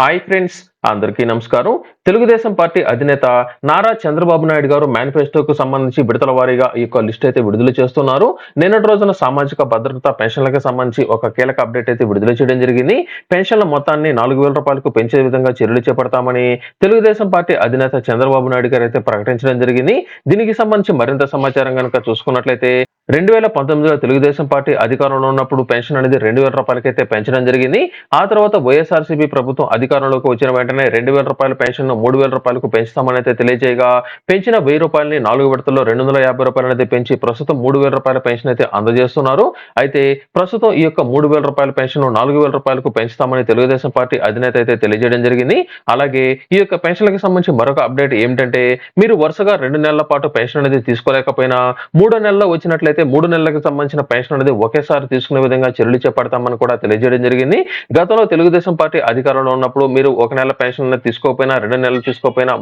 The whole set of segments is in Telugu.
హాయ్ ఫ్రెండ్స్ అందరికీ నమస్కారం. తెలుగుదేశం పార్టీ అధినేత నారా చంద్రబాబు నాయుడు గారు మేనిఫెస్టోకు సంబంధించి విడతల వారీగా ఈ యొక్క లిస్ట్ అయితే విడుదల చేస్తున్నారు. నిన్నటి రోజున సామాజిక భద్రత పెన్షన్లకు సంబంధించి ఒక కీలక అప్డేట్ అయితే విడుదల చేయడం జరిగింది. పెన్షన్ల మొత్తాన్ని నాలుగు వేల రూపాయలకు పెంచే విధంగా చర్యలు చేపడతామని తెలుగుదేశం పార్టీ అధినేత చంద్రబాబు నాయుడు గారు అయితే ప్రకటించడం జరిగింది. దీనికి సంబంధించి మరింత సమాచారం కనుక చూసుకున్నట్లయితే రెండు వేల పంతొమ్మిదిలో తెలుగుదేశం పార్టీ అధికారంలో ఉన్నప్పుడు పెన్షన్ అనేది రెండు వేల రూపాయలకైతే పెంచడం జరిగింది. ఆ తర్వాత వైఎస్ఆర్సీపీ ప్రభుత్వం అధికారంలోకి వచ్చిన వెంటనే రెండు వేల రూపాయల పెన్షన్ మూడు వేల రూపాయలకు పెంచుతామని అయితే తెలియజేయగా పెంచిన వెయ్యి రూపాయలని నాలుగు విడతల్లో రెండు వందల యాభై రూపాయలు అయితే పెంచి ప్రస్తుతం మూడు వేల రూపాయల పెన్షన్ అయితే అందజేస్తున్నారు. అయితే ప్రస్తుతం ఈ యొక్క మూడు వేల రూపాయల పెన్షన్ నాలుగు వేల రూపాయలకు పెంచుతామని తెలుగుదేశం పార్టీ అధినేత అయితే తెలియజేయడం జరిగింది. అలాగే ఈ యొక్క పెన్షన్లకు సంబంధించి మరొక అప్డేట్ ఏమిటంటే మీరు వరుసగా రెండు నెలల పాటు పెన్షన్ అనేది తీసుకోలేకపోయినా మూడో నెలలో వచ్చినట్లయితే మూడు నెలలకు సంబంధించిన పెన్షన్ అనేది ఒకేసారి తీసుకునే విధంగా చర్యలు చేపడతామని కూడా తెలియజేయడం జరిగింది. గతంలో తెలుగుదేశం పార్టీ అధికారంలో ఉన్నప్పుడు మీరు ఒక నెల పెన్షన్ అనేది తీసుకోకపోయినా రెండు నెలలు తీసుకోకపోయినా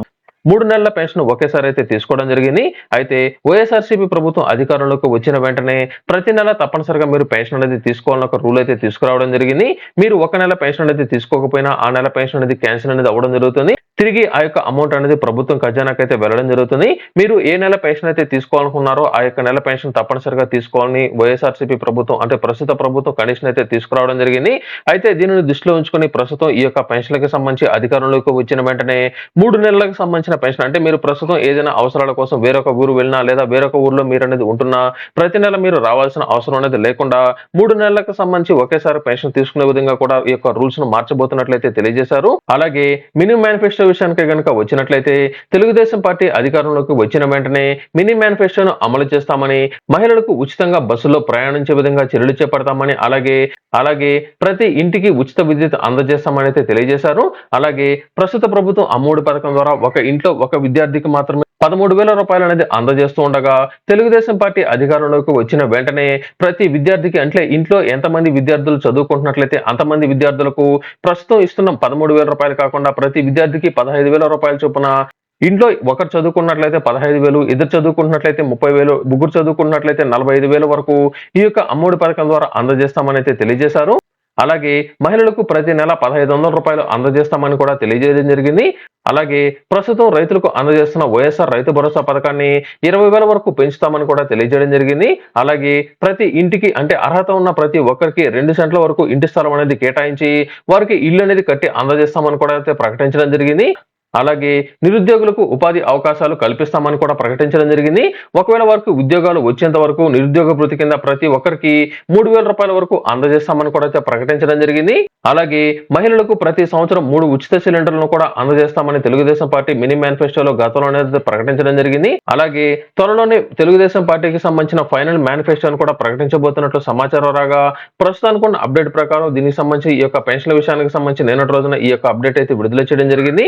మూడు నెలల పెన్షన్ ఒకేసారి అయితే తీసుకోవడం జరిగింది. అయితే వైఎస్ఆర్సీపీ ప్రభుత్వం అధికారంలోకి వచ్చిన వెంటనే ప్రతి నెల తప్పనిసరిగా మీరు పెన్షన్ అనేది తీసుకోవాలని ఒక రూల్ అయితే తీసుకురావడం జరిగింది. మీరు ఒక నెల పెన్షన్ అనేది తీసుకోకపోయినా ఆ నెల పెన్షన్ అనేది క్యాన్సిల్ అనేది అవ్వడం జరుగుతుంది. తిరిగి ఆ యొక్క అమౌంట్ అనేది ప్రభుత్వం ఖజానాకి అయితే వెళ్ళడం జరుగుతుంది. మీరు ఏ నెల పెన్షన్ అయితే తీసుకోవాలనుకున్నారో ఆ యొక్క నెల పెన్షన్ తప్పనిసరిగా తీసుకోవాలని వైఎస్ఆర్సీపీ ప్రభుత్వం అంటే ప్రస్తుత ప్రభుత్వం కండిషన్ అయితే తీసుకురావడం జరిగింది. అయితే దీనిని దృష్టిలో ఉంచుకొని ప్రస్తుతం ఈ యొక్క పెన్షన్లకు సంబంధించి అధికారంలోకి వచ్చిన వెంటనే మూడు నెలలకు సంబంధించిన పెన్షన్ అంటే మీరు ప్రస్తుతం ఏదైనా అవసరాల కోసం వేరొక ఊరు వెళ్ళినా లేదా వేరొక ఊర్లో మీరు అనేది ఉంటున్నా ప్రతి నెల మీరు రావాల్సిన అవసరం అనేది లేకుండా మూడు నెలలకు సంబంధించి ఒకేసారి పెన్షన్ తీసుకునే విధంగా కూడా ఈ యొక్క రూల్స్ను మార్చబోతున్నట్లయితే తెలియజేశారు. అలాగే మినిమం మేనిఫెస్టో విషయానికి కనుక వచ్చినట్లయితే తెలుగుదేశం పార్టీ అధికారంలోకి వచ్చిన వెంటనే మినీ మేనిఫెస్టోను అమలు చేస్తామని మహిళలకు ఉచితంగా బస్సులో ప్రయాణించే విధంగా చర్యలు చేపడతామని అలాగే అలాగే ప్రతి ఇంటికి ఉచిత విద్యుత్ అందజేస్తామని అయితే తెలియజేశారు. అలాగే ప్రస్తుత ప్రభుత్వం అమ్మఒడి పథకం ద్వారా ఒక ఇంట్లో ఒక విద్యార్థికి మాత్రమే పదమూడు వేల రూపాయలు అనేది అందజేస్తూ ఉండగా తెలుగుదేశం పార్టీ అధికారంలోకి వచ్చిన వెంటనే ప్రతి విద్యార్థికి అంటే ఇంట్లో ఎంతమంది విద్యార్థులు చదువుకుంటున్నట్లయితే అంతమంది విద్యార్థులకు ప్రస్తుతం ఇస్తున్న పదమూడు వేల రూపాయలు కాకుండా ప్రతి విద్యార్థికి పదహైదు వేల రూపాయల చొప్పున ఇంట్లో ఒకరు చదువుకున్నట్లయితే పదహైదు వేలు ఇద్దరు చదువుకుంటున్నట్లయితే ముప్పై వేలు ముగ్గురు చదువుకున్నట్లయితే నలభై ఐదు వేల వరకు ఈ యొక్క అమ్మఒడి పథకం ద్వారా అందజేస్తామని అయితే తెలియజేశారు. అలాగే మహిళలకు ప్రతి నెల పదహైదు వందల రూపాయలు అందజేస్తామని కూడా తెలియజేయడం జరిగింది. అలాగే ప్రస్తుతం రైతులకు అందజేస్తున్న వైఎస్ఆర్ రైతు భరోసా పథకాన్ని ఇరవై వేల వరకు పెంచుతామని కూడా తెలియజేయడం జరిగింది. అలాగే ప్రతి ఇంటికి అంటే అర్హత ఉన్న ప్రతి ఒక్కరికి రెండు సెంట్ల వరకు ఇంటి స్థలం అనేది కేటాయించి వారికి ఇల్లు అనేది కట్టి అందజేస్తామని కూడా అయితే ప్రకటించడం జరిగింది. అలాగే నిరుద్యోగులకు ఉపాధి అవకాశాలు కల్పిస్తామని కూడా ప్రకటించడం జరిగింది. ఒకవేళ వారికి ఉద్యోగాలు వచ్చేంత వరకు నిరుద్యోగ భృతి కింద ప్రతి ఒక్కరికి మూడు వేల రూపాయల వరకు అందజేస్తామని కూడా అయితే ప్రకటించడం జరిగింది. అలాగే మహిళలకు ప్రతి సంవత్సరం మూడు ఉచిత సిలిండర్లను కూడా అందజేస్తామని తెలుగుదేశం పార్టీ మినీ మేనిఫెస్టోలో గతంలోనే ప్రకటించడం జరిగింది. అలాగే త్వరలోనే తెలుగుదేశం పార్టీకి సంబంధించిన ఫైనల్ మేనిఫెస్టోను కూడా ప్రకటించబోతున్నట్లు సమాచారం రాగా ప్రస్తుతానికి ఉన్న అప్డేట్ ప్రకారం దీనికి సంబంధించి ఈ యొక్క పెన్షన్ల విషయానికి సంబంధించి నిన్నటి రోజున ఈ యొక్క అప్డేట్ అయితే విడుదల చేయడం జరిగింది.